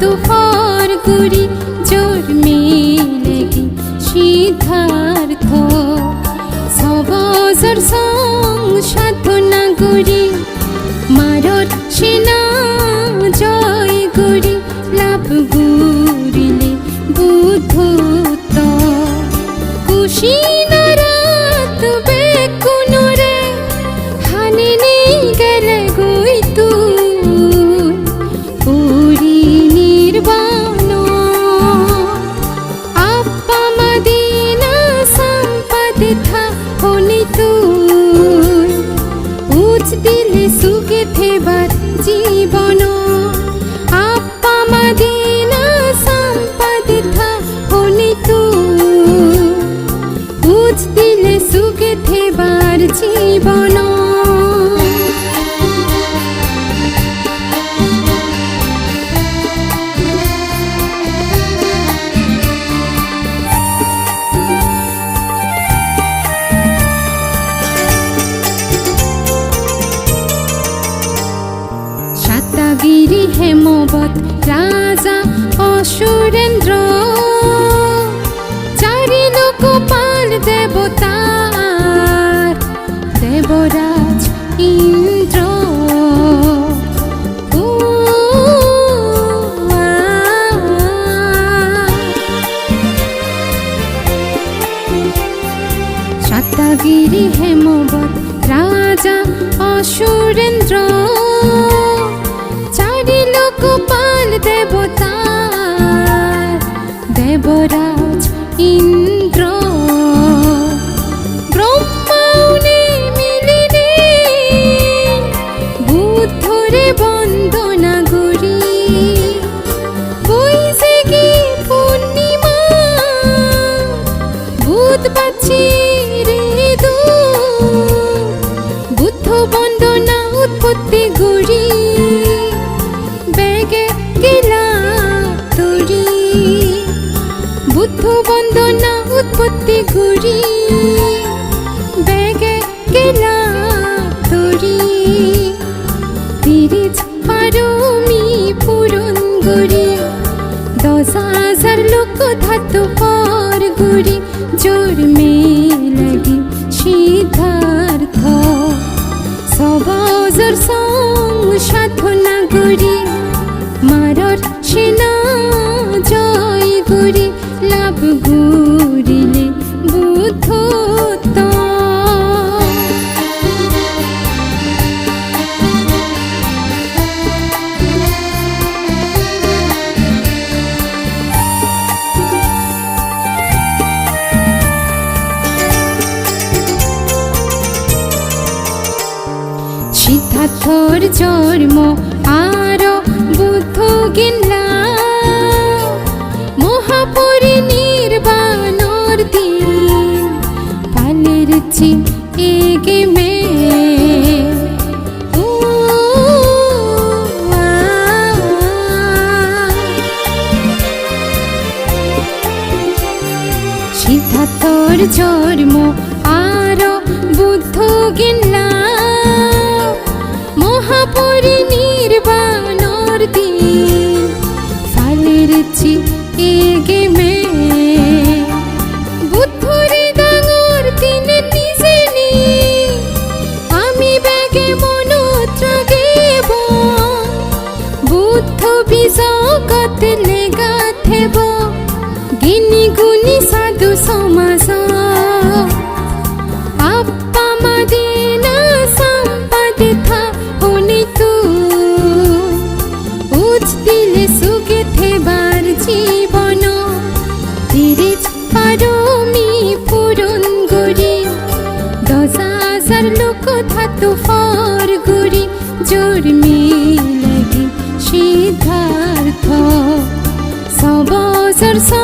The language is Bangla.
তুফার গুড়ি জোর মেলেগি সিদ্ধার্থ? সবজর সং সাধনা গুড়ি, মারর সেনা জয় গুড়ি, লাভ গুড়িলে বুদ্ধ খুশি जी ঘুরি ব্যাগে কেনা তরি তিরিজ পারমি পুরন গুড়ি দশ হাজার লোক ধাতু পর জোর সিদ্ধার্থর জন্ম, আরও বুদ্ধ গিল্লা মহাপুরী নির্বাণর দিন পালের এগে মে। সিদ্ধার্থর জন্ম, আরও বুদ্ধ গিল্লা por isso. था तुफार गुरी जोर में लगी सिद्धार्थ सबसर सा